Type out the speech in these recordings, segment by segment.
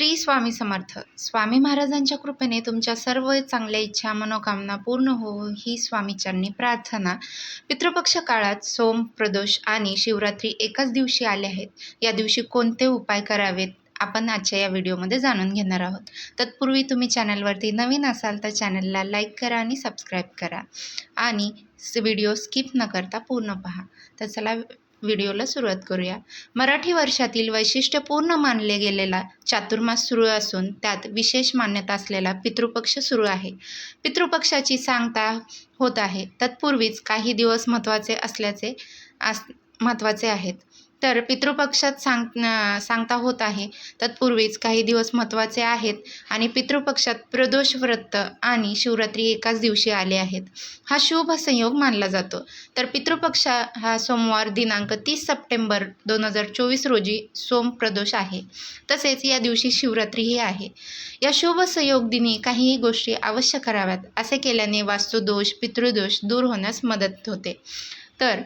श्री स्वामी समर्थ. स्वामी महाराजांच्या कृपेने तुमच्या सर्व चांगल्या इच्छा मनोकामना पूर्ण हो ही स्वामीचरणी प्रार्थना पितृपक्ष काळात सोम प्रदोष आणि शिवरात्री एकाच दिवशी आले आहेत. या दिवशी कोणते उपाय करावेत आपण आजच्या या व्हिडिओमध्ये जाणून घेणार आहोत. तत्पूर्वी तुम्ही चॅनलवरती नवीन असाल तर चॅनलला लाईक करा आणि सबस्क्राईब करा. आणि व्हिडिओ स्किप न करता पूर्ण पहा. तर चला व्हिडिओला सुरुवात करूया. मराठी वर्षातील वैशिष्ट्यपूर्ण मानले गेलेला चातुर्मास सुरू असून त्यात विशेष मान्यता असलेला पितृपक्ष सुरू आहे. पितृपक्षाची सांगता होत आहे. तत्पूर्वीच काही दिवस महत्त्वाचे असल्याचे आस महत्त्वाचे आहेत. तर पितृपक्षात सांग सांगता होत आहे. तत्पूर्वीच काही दिवस महत्त्वाचे आहेत आणि पितृपक्षात प्रदोष व्रत आणि शिवरात्री एकाच दिवशी आले आहेत. हा शुभ संयोग मानला जातो. तर पितृपक्ष हा सोमवार दिनांक तीस सप्टेंबर दोन हजार चोवीस रोजी सोम प्रदोष आहे. तसेच या दिवशी शिवरात्रीही आहे. या शुभ संयोग दिनी काहीही गोष्टी अवश्य कराव्यात असे केल्याने वास्तुदोष पितृदोष दूर होण्यास मदत होते. तर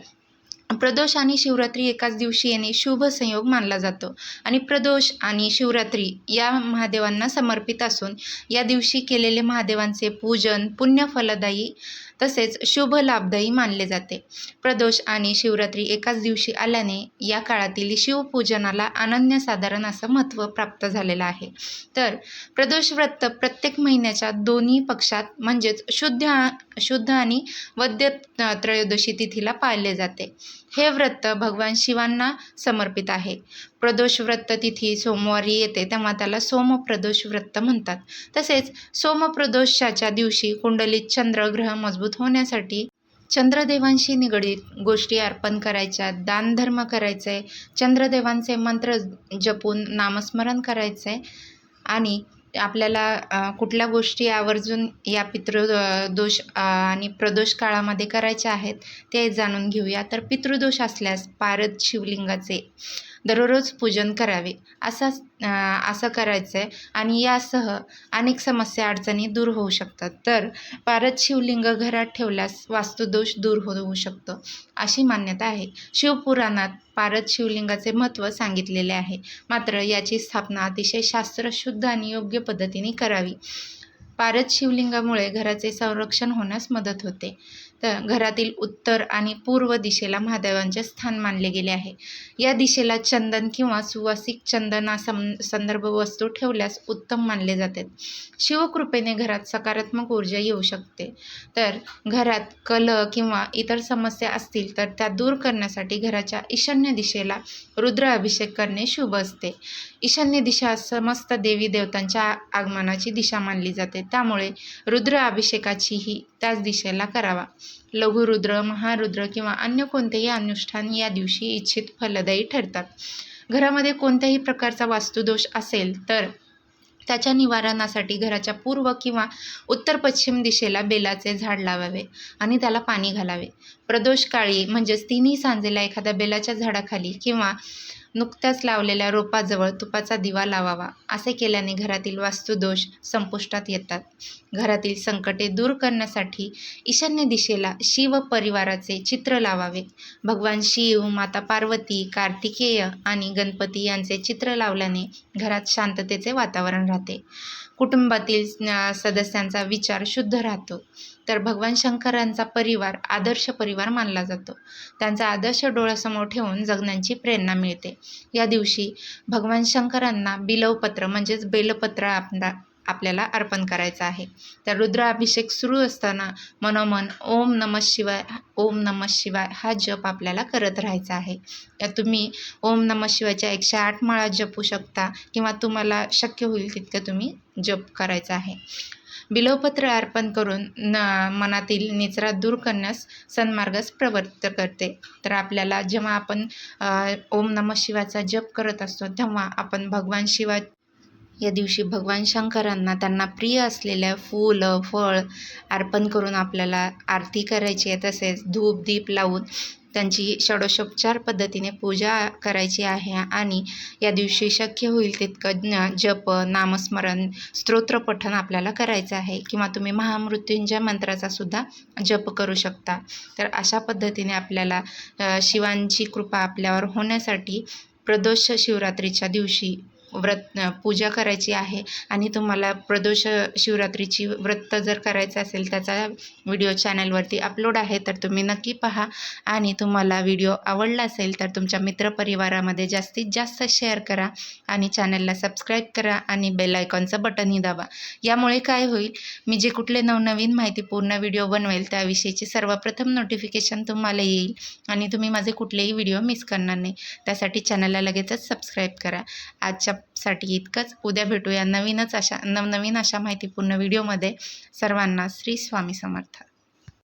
प्रदोष आणि शिवरात्री एकाच दिवशी येणे शुभ संयोग मानला जातो. आणि प्रदोष आणि शिवरात्री या महादेवांना समर्पित असून या दिवशी केलेले महादेवांचे पूजन पुण्य फलदायी तसेच शुभ लाभदायी मानले जाते. प्रदोष आणि शिवरात्री एकाच दिवशी आल्याने या काळातील शिवपूजनाला अनन्यसाधारण असं महत्त्व प्राप्त झालेलं आहे. तर प्रदोष व्रत प्रत्येक महिन्याच्या दोन्ही पक्षात म्हणजेच शुद्ध शुद्ध आणि वद्य त्रयोदशी तिथीला पाळले जाते. हे व्रत भगवान शिवांना समर्पित आहे. प्रदोष व्रत तिथी सोमवारी येते तेव्हा त्याला सोमप्रदोष व्रत म्हणतात. तसेच सोमप्रदोषाच्या दिवशी कुंडलीत चंद्रग्रह मजबूत होण्यासाठी चंद्रदेवांशी निगडीत गोष्टी अर्पण करायच्या दानधर्म करायचे चंद्रदेवांचे मंत्र जपून नामस्मरण करायचे आणि आपल्याला कुठल्या गोष्टी आवर्जून या पितृ दोष आणि प्रदोष काळामध्ये करायच्या आहेत ते जाणून घेऊया. तर पितृदोष असल्यास पारद शिवलिंगाचे दररोज पूजन करावे. असा असं करायचं आहे आणि यासह अनेक समस्या अडचणी दूर होऊ शकतात. तर पारद शिवलिंग घरात ठेवल्यास वास्तुदोष दूर होऊ शकतो अशी मान्यता आहे. शिवपुराणात पारद शिवलिंगाचे महत्त्व सांगितलेले आहे. मात्र याची स्थापना अतिशय शास्त्रशुद्ध आणि योग्य पद्धतीने करावी. पारद शिवलिंगामुळे घराचे संरक्षण होण्यास मदत होते. तर घरातील उत्तर आणि पूर्व दिशेला महादेवांचे स्थान मानले गेले आहे. या दिशेला चंदन किंवा सुवासिक चंदना सं संदर्भ वस्तू ठेवल्यास उत्तम मानले जाते. शिवकृपेने घरात सकारात्मक ऊर्जा येऊ शकते. तर घरात कल किंवा इतर समस्या असतील तर त्या दूर करण्यासाठी घराच्या ईशान्य दिशेला रुद्र अभिषेक करणे शुभ असते. ईशान्य दिशा समस्त देवी देवतांच्या आगमनाची दिशा मानली जाते. त्यामुळे रुद्र अभिषेकाचीही त्याच दिशेला करावा. लघुरुद्र महारुद्र किंवा अन्य कोणतेही अनुष्ठान या दिवशी इच्छित फलदायी ठरतात. घरामध्ये कोणत्याही प्रकारचा वास्तुदोष असेल तर त्याच्या निवारणासाठी घराच्या पूर्व किंवा उत्तर पश्चिम दिशेला बेलाचे झाड लावावे आणि त्याला पाणी घालावे. प्रदोष काळी म्हणजेच तिन्ही सांजेला एखाद्या बेलाच्या झाडाखाली किंवा नुकत्याच लावलेल्या रोपाजवळ तुपाचा दिवा लावावा असे केल्याने घरातील वास्तुदोष संपुष्टात येतात. घरातील संकटे दूर करण्यासाठी ईशान्य दिशेला शिव परिवाराचे चित्र लावावे. भगवान शिव माता पार्वती कार्तिकेय आणि गणपती यांचे चित्र लावल्याने घरात शांततेचे वातावरण राहते. कुटुंबातील सदस्यांचा विचार शुद्ध राहतो. तर भगवान शंकरांचा परिवार आदर्श परिवार मानला जातो. त्यांचा आदर्श डोळ्यासमोर ठेवून जगण्याची प्रेरणा मिळते. या दिवशी भगवान शंकरांना बिलवपत्र म्हणजेच बेलपत्र आपला आपल्याला अर्पण करायचं आहे. तर रुद्राभिषेक सुरू असताना मनोमन ओम नम शिवाय ओम नम शिवाय हा जप आपल्याला करत राहायचा आहे. तुम्ही ओम नम शिवायच्या एकशे आठ माळा जपू शकता किंवा तुम्हाला शक्य होईल तितकं तुम्ही जप करायचा आहे. बिलोपत्र अर्पण करून न मनातील निचरा दूर करण्यास सन्मार्गस प्रवृत्त करते. तर आपल्याला जेव्हा आपण ओम नम शिवाचा जप करत असतो तेव्हा आपण भगवान शिवा या दिवशी भगवान शंकरांना त्यांना प्रिय असलेल्या फूल फळ अर्पण करून आपल्याला आरती करायची आहे. तसेच धूप दीप लावून त्यांची षडोषोपचार पद्धतीने पूजा करायची आहे आणि या दिवशी शक्य होईल तितकं जप नामस्मरण स्तोत्रपठण आपल्याला करायचं आहे. किंवा तुम्ही महामृत्यूंच्या मंत्राचा सुद्धा जप करू शकता. तर अशा पद्धतीने आपल्याला शिवांची कृपा आपल्यावर होण्यासाठी प्रदोष शिवरात्रीच्या दिवशी व्रत पूजा करायची आहे आणि तुम्हाला प्रदोष शिवरात्रीची व्रत जर करायचं असेल त्याचा व्हिडिओ चॅनलवरती अपलोड आहे तर तुम्ही नक्की पहा. आणि तुम्हाला व्हिडिओ आवडला असेल तर तुमच्या मित्रपरिवारामध्ये जास्तीत जास्त शेअर करा आणि चॅनलला सबस्क्राईब करा आणि बेल आयकॉनचं बटनही दाबा. यामुळे काय होईल मी जे कुठले नवनवीन माहितीपूर्ण व्हिडिओ बनवेल त्याविषयीची सर्वप्रथम नोटिफिकेशन तुम्हाला येईल आणि तुम्ही माझे कुठलेही व्हिडिओ मिस करणार नाही. त्यासाठी चॅनलला लगेचच सबस्क्राईब करा. आजच्या आजच्यासाठी इतकंच. उद्या भेटूया नवीनच अशा नवनवीन अशा माहितीपूर्ण व्हिडिओमध्ये. सर्वांना श्री स्वामी समर्थ.